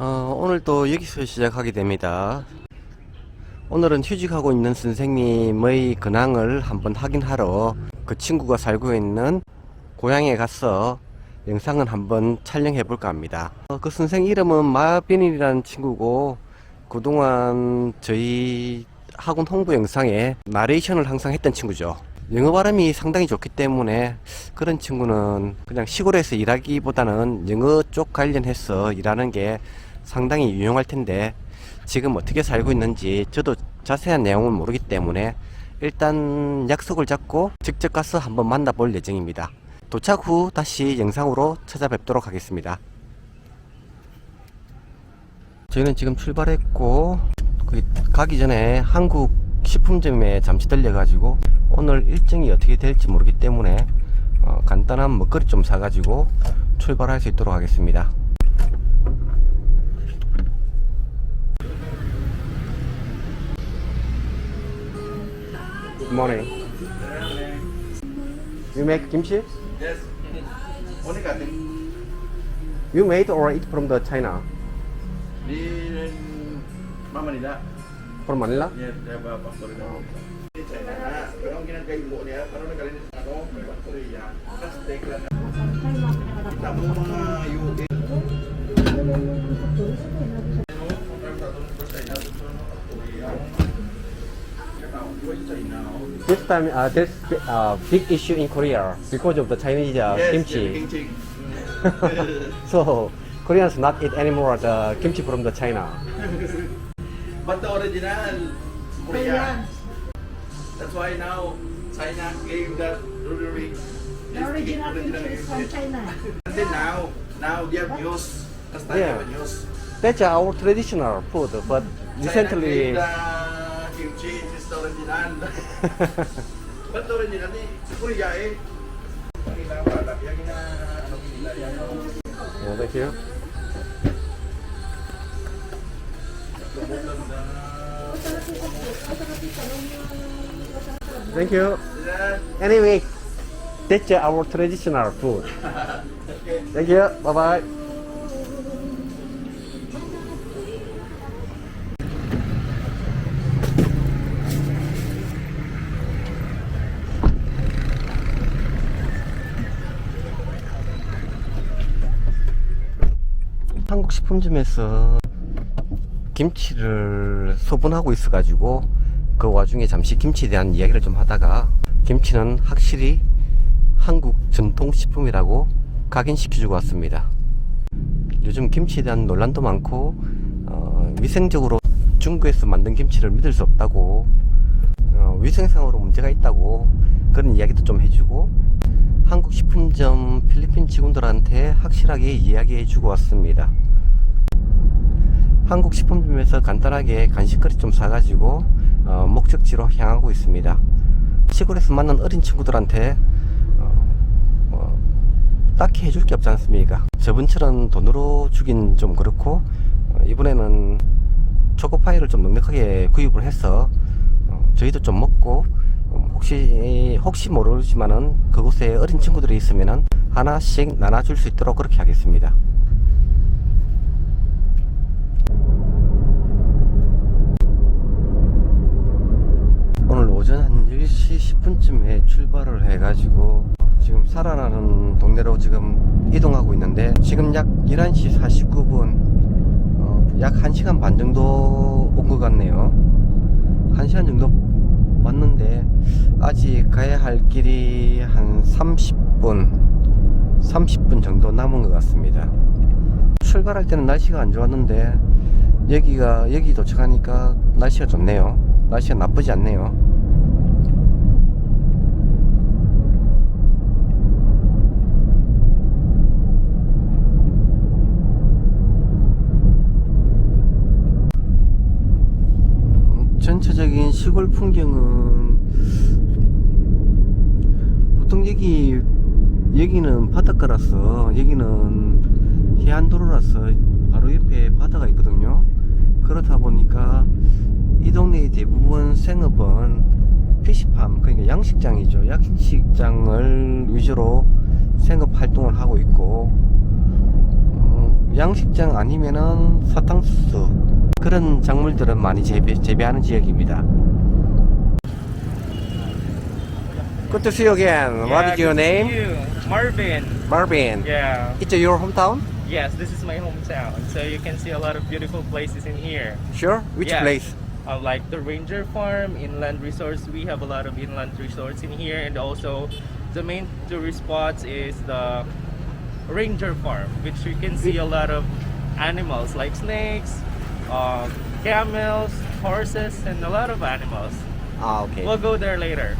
어, 오늘 또 여기서 시작하게 됩니다. 오늘은 휴직하고 있는 선생님의 근황을 한번 확인하러 그 친구가 살고 있는 고향에 가서 영상을 한번 촬영해 볼까 합니다. 어, 그 선생 이름은 마빈이라는 친구고 그동안 저희 학원 홍보 영상에 나레이션을 항상 했던 친구죠. 영어 발음이 상당히 좋기 때문에 그런 친구는 그냥 시골에서 일하기보다는 영어 쪽 관련해서 일하는 게 상당히 유용할 텐데 지금 어떻게 살고 있는지 저도 자세한 내용은 모르기 때문에 일단 약속을 잡고 직접 가서 한번 만나볼 예정입니다. 도착 후 다시 영상으로 찾아뵙도록 하겠습니다. 저희는 지금 출발했고 가기 전에 한국 식품점에 잠시 들려가지고 오늘 일정이 어떻게 될지 모르기 때문에 어, 간단한 먹거리 좀 사가지고 출발할 수 있도록 하겠습니다. Morning. You make kimchi? Yes. You made or eat from the China? Di Mama Manila. From Manila? Yes, saya bawa pastor ini. Di China na, pero ang ginagay mo niya, pero nagaling sa may pastor iya. Kas take lang. Kita mo mga UE. This time, uh, there's uh, big issue in Korea because of the Chinese uh, Yes, kimchi. kimchi. so Koreans not eat anymore the kimchi from the China. But the original, Korea. That's why now China gave that really The original kimchi is from China. And then now, now they have news. Last Yeah. they have news. That's our traditional food, but China recently, gave the is the original. But the original ni Korea eh. Kanila product yung ina ano nila yan. thank you. Thank you. Anyway, that's our traditional food. Thank you. Bye bye. 한국 식품점에서 김치를 소분하고 있어 가지고 그 와중에 잠시 김치에 대한 이야기를 좀 하다가 김치는 확실히 한국 전통식품이라고 각인시켜주고 왔습니다. 요즘 김치에 대한 논란도 많고 어, 위생적으로 중국에서 만든 김치를 믿을 수 없다고 어, 위생상으로 문제가 있다고 그런 이야기도 좀 해주고 한국 식품점 필리핀 직원들한테 확실하게 이야기해 주고 왔습니다. 한국 식품점에서 간단하게 간식거리 좀 사가지고 어, 목적지로 향하고 있습니다. 시골에서 만난 어린 친구들한테 어, 어, 딱히 해줄 게 없지 않습니까? 저번처럼 돈으로 주긴 좀 그렇고 어, 이번에는 초코파이를 좀 넉넉하게 구입을 해서 어, 저희도 좀 먹고 어, 혹시 혹시 모르지만은 그곳에 어린 친구들이 있으면은 하나씩 나눠줄 수 있도록 그렇게 하겠습니다. 오늘 오전 한 10시 10분쯤에 출발을 해가지고 지금 살아나는 동네로 지금 이동하고 있는데 지금 약 11시 49분 어, 약 1시간 반 정도 온 것 같네요 1시간 정도 왔는데 아직 가야 할 길이 한 30분 30분 정도 남은 것 같습니다. 출발할 때는 날씨가 안 좋았는데 여기가 여기 도착하니까 날씨가 좋네요. 날씨가 나쁘지 않네요 음, 전체적인 시골 풍경은 보통 여기 여기는 바닷가라서 여기는 해안도로라서 바로 옆에 바다가 있거든요. 그렇다 보니까 이 동네의 대부분 생업은 피시팜 그러니까 양식장이죠. 양식장을 위주로 생업 활동을 하고 있고 음, 양식장 아니면은 사탕수수 그런 작물들은 많이 재배, 재배하는 지역입니다. Good to see you again. What Yeah, is your good to see name? you. Marvin. Marvin. Yeah. It's your hometown? Yes, this is my hometown. So you can see a lot of beautiful places in here. Sure. Which Yeah. place? Uh, like the Ranger Farm, inland resorts. We have a lot of inland resorts in here, and also the main tourist spots is the Ranger Farm, which you can see a lot of animals like snakes, um, camels, horses, and a lot of animals. Ah, okay. We'll go there later.